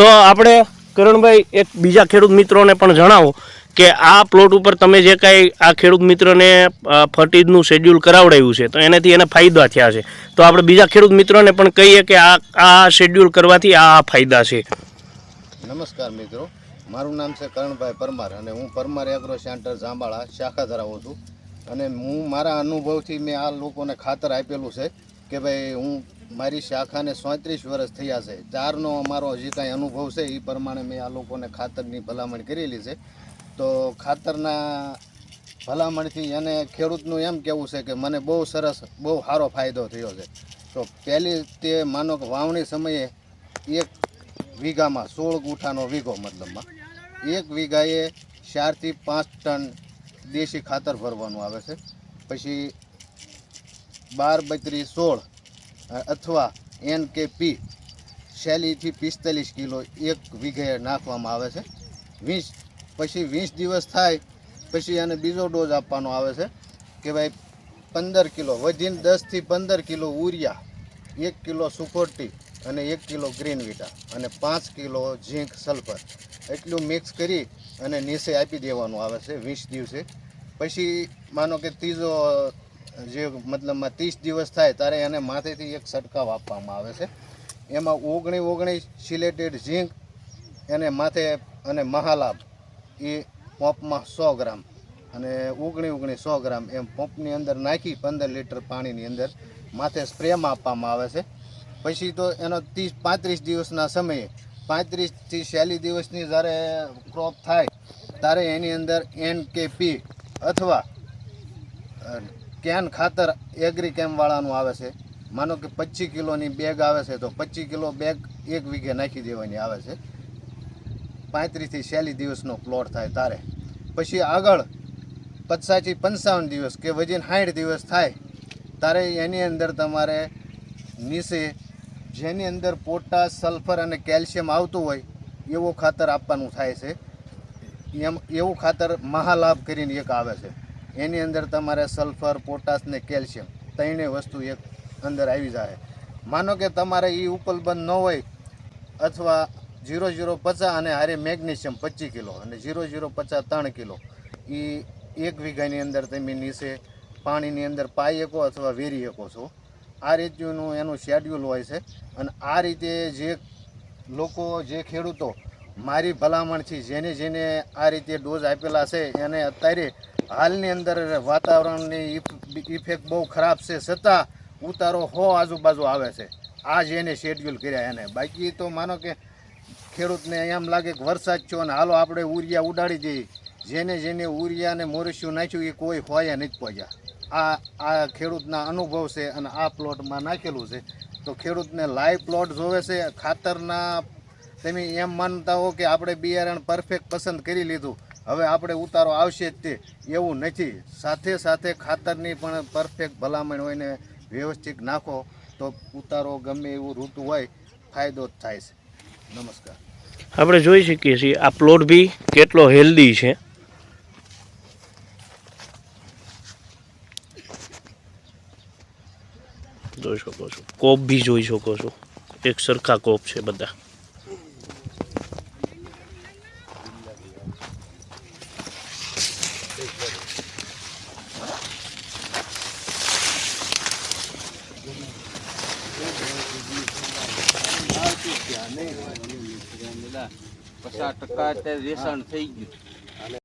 તો આપણે કરણભાઈ, એક બીજા ખેડૂત મિત્રોને પણ જણાવો કે આ પ્લોટ ઉપર તમે જે કાંઈ આ ખેડૂત મિત્રને ફર્ટીજનું શેડ્યુલ કરાવડાવ્યું છે, તો એનાથી એને ફાયદા થયા છે. તો આપણે બીજા ખેડૂત મિત્રોને પણ કહીએ કે આ આ શેડ્યુલ કરવાથી આ ફાયદા છે. નમસ્કાર મિત્રો. મારું નામ છે કરણભાઈ પરમાર અને હું પરમાર એગ્રો સેન્ટર જાંબાળા શાખા ધરાવું છું. અને હું મારા અનુભવથી મેં આ લોકોને ખાતર આપેલું છે કે ભાઈ હું મારી શાખાને સોત્રીસ વર્ષ થયા છે. ચારનો અમારો જે કાંઈ અનુભવ છે એ પ્રમાણે મેં આ લોકોને ખાતરની ભલામણ કરેલી છે. તો ખાતરના ભલામણથી એને ખેડૂતનું એમ કહેવું છે કે મને બહુ સરસ, બહુ સારો ફાયદો થયો છે. તો પહેલી તે માનો કે વાવણી સમયે એક વીઘામાં સોળ ગુઠાનો વીઘો મતલબમાં. એક વીઘાએ ચારથી પાંચ ટન દેશી ખાતર ભરવાનું આવે છે. પછી બાર બત્રીસ સોળ અથવા એન કે પી શેલીથી પિસ્તાલીસ કિલો એક વીઘે નાખવામાં આવે છે. વીસ, પછી વીસ દિવસ થાય, પછી એને બીજો ડોઝ આપવાનો આવે છે. કે ભાઈ પંદર કિલો, વધીને દસથી પંદર કિલો ઉરિયા એક કિલો સુકોટી અને એક કિલો ગ્રીન વિટા અને પાંચ કિલો ઝીંક સલ્ફર. એટલું મિક્સ કરી અને નીચે આપી દેવાનું આવે છે વીસ દિવસે. પછી માનો કે ત્રીજો જે મતલબમાં ત્રીસ દિવસ થાય ત્યારે એને માથેથી એક છંટકાવ આપવામાં આવે છે. એમાં ઓગણી ઓગણીસ સિલેટેડ ઝીંક એને માથે અને મહાલાભ એ પંપમાં સો ગ્રામ અને ઓગણી ઓગણી સો ગ્રામ એમ પંપની અંદર નાખી પંદર લીટર પાણીની અંદર માથે સ્પ્રેમાં આપવામાં આવે છે. પછી તો એનો ત્રીસ પાંત્રીસ દિવસના સમયે પાંત્રીસથી છેલ્લી દિવસની જ્યારે ક્રોપ થાય, ત્યારે એની અંદર એન કે પી અથવા કેન ખાતર એગ્રી કેમ્પવાળાનું આવે છે. માનો કે પચીસ કિલોની બેગ આવે છે, તો પચીસ કિલો બેગ એક વીઘે નાખી દેવાની આવે છે. પાંત્રીસથી છેલ્લી દિવસનો પ્લોટ થાય તારે. પછી આગળ પચાસથી પંચાવન દિવસ કે વજન સાઠ દિવસ થાય, તારે એની અંદર તમારે નીચે જેની અંદર પોટાશ, સલ્ફર અને કેલ્શિયમ આવતું હોય, એવું ખાતર આપવાનું થાય છે. એમ, એવું ખાતર મહાલાભ કરીને એક આવે છે. એની અંદર તમારે સલ્ફર, પોટાશ ને કેલ્શિયમ ત્રણેય વસ્તુ એક અંદર આવી જાય. માનો કે તમારે એ ઉપલબ્ધ ન હોય અથવા ઝીરો ઝીરો પચાસ અને હારે મેગ્નેશિયમ પચીસ કિલો અને ઝીરો ઝીરો પચાસ ત્રણ કિલો. એ એક વીઘાની અંદર તમે નીચે પાણીની અંદર પાઈ શકો અથવા વેરી શકો છો. આ રીતનું એનું શેડ્યુલ હોય છે. અને આ રીતે જે લોકો, જે ખેડૂતો મારી ભલામણથી જેને જેને આ રીતે ડોઝ આપેલા છે, એને અત્યારે હાલની અંદર વાતાવરણની ઇફેક્ટ બહુ ખરાબ છે, છતાં ઉતારો હો આજુબાજુ આવે છે. આ જ એને શેડ્યુલ કર્યા એને. બાકી તો માનો કે ખેડૂતને એમ લાગે કે વરસાદ છો અને હાલો આપણે ઉરિયા ઉડાડી દઈએ. જેને જેને ઉરિયા અને મોરસિયું નાખ્યું એ કોઈ હોય નથી પહોંચ્યા આ આ ખેડૂતના અનુભવ છે અને આ પ્લોટમાં નાખેલું છે. તો ખેડૂતને લાઈવ પ્લોટ જોવે છે, ખાતરના તમે એમ માનતા હો કે આપણે બિયારણ પરફેક્ટ પસંદ કરી લીધું. હવે આપણે ઉતારો આવશે જ તે એવું નથી. સાથે સાથે ખાતરની પણ પરફેક્ટ ભલામણ હોય ને વ્યવસ્થિત નાખો તો ઉતારો ગમે એવું ઋતુ હોય, ફાયદો જ થાય છે. નમસ્કાર. આપણે જોઈ શકીએ છીએ આ પ્લોટ બી કેટલો હેલ્ધી છે. જોઈ શકો છો. કોપ બી જોઈ શકો છો. એક સરખા કોપ છે બધા. પચાસ ટકા અત્યારે વેચાણ થઈ ગયું.